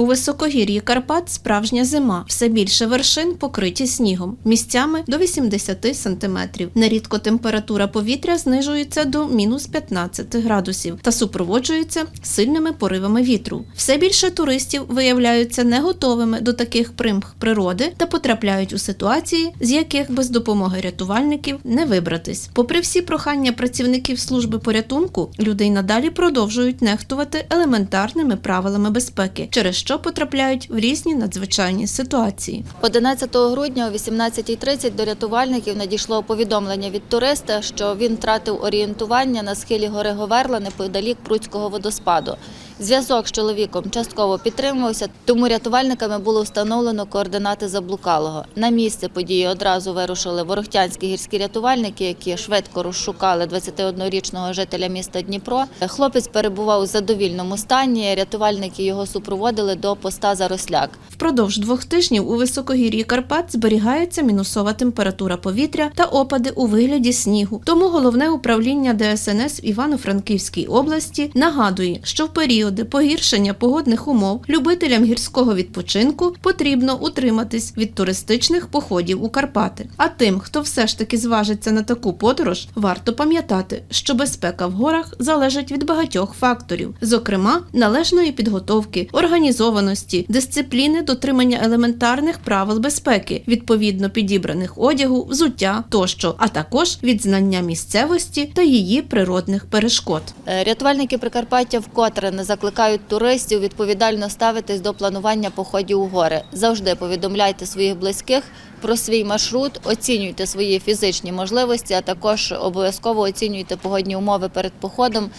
У високогір'ї Карпат справжня зима. Все більше вершин покриті снігом, місцями до 80 сантиметрів. Нерідко температура повітря знижується до мінус 15 градусів та супроводжується сильними поривами вітру. Все більше туристів виявляються не готовими до таких примх природи та потрапляють у ситуації, з яких без допомоги рятувальників не вибратись. Попри всі прохання працівників служби порятунку, люди й надалі продовжують нехтувати елементарними правилами безпеки, через потрапляють в різні надзвичайні ситуації. 11 грудня о 18.30 до рятувальників надійшло повідомлення від туриста, що він втратив орієнтування на схилі гори Говерла неподалік Пруцького водоспаду. Зв'язок з чоловіком частково підтримувався, тому рятувальниками було встановлено координати заблукалого. На місце події одразу вирушили ворохтянські гірські рятувальники, які швидко розшукали 21-річного жителя міста Дніпро. Хлопець перебував у задовільному стані. Рятувальники його супроводили до поста Заросляк. Впродовж двох тижнів у високогір'ї Карпат зберігається мінусова температура повітря та опади у вигляді снігу. Тому головне управління ДСНС в Івано-Франківській області нагадує, що в періоди погіршення погодних умов любителям гірського відпочинку потрібно утриматись від туристичних походів у Карпати. А тим, хто все ж таки зважиться на таку подорож, варто пам'ятати, що безпека в горах залежить від багатьох факторів, зокрема належної підготовки, організованості, дисципліни, дотримання елементарних правил безпеки, відповідно підібраних одягу, взуття тощо, а також від знання місцевості та її природних перешкод. Е, Рятувальники Прикарпаття вкотре не закликають туристів відповідально ставитись до планування походів у гори. Завжди повідомляйте своїх близьких про свій маршрут, оцінюйте свої фізичні можливості, а також обов'язково оцінюйте погодні умови перед походом.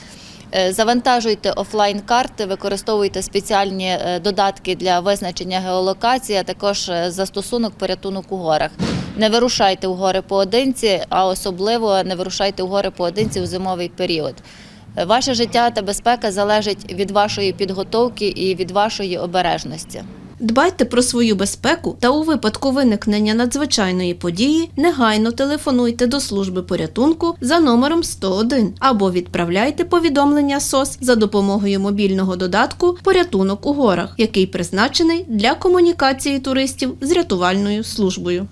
Е, Завантажуйте офлайн-карти, використовуйте спеціальні е, додатки для визначення геолокації, а також е, застосунок порятунок у горах. Не вирушайте в гори поодинці, а особливо не вирушайте в гори поодинці у зимовий період. Е, Ваше життя та безпека залежить від вашої підготовки і від вашої обережності. Дбайте про свою безпеку та у випадку виникнення надзвичайної події негайно телефонуйте до служби порятунку за номером 101 або відправляйте повідомлення СОС за допомогою мобільного додатку Порятунок у горах, який призначений для комунікації туристів з рятувальною службою.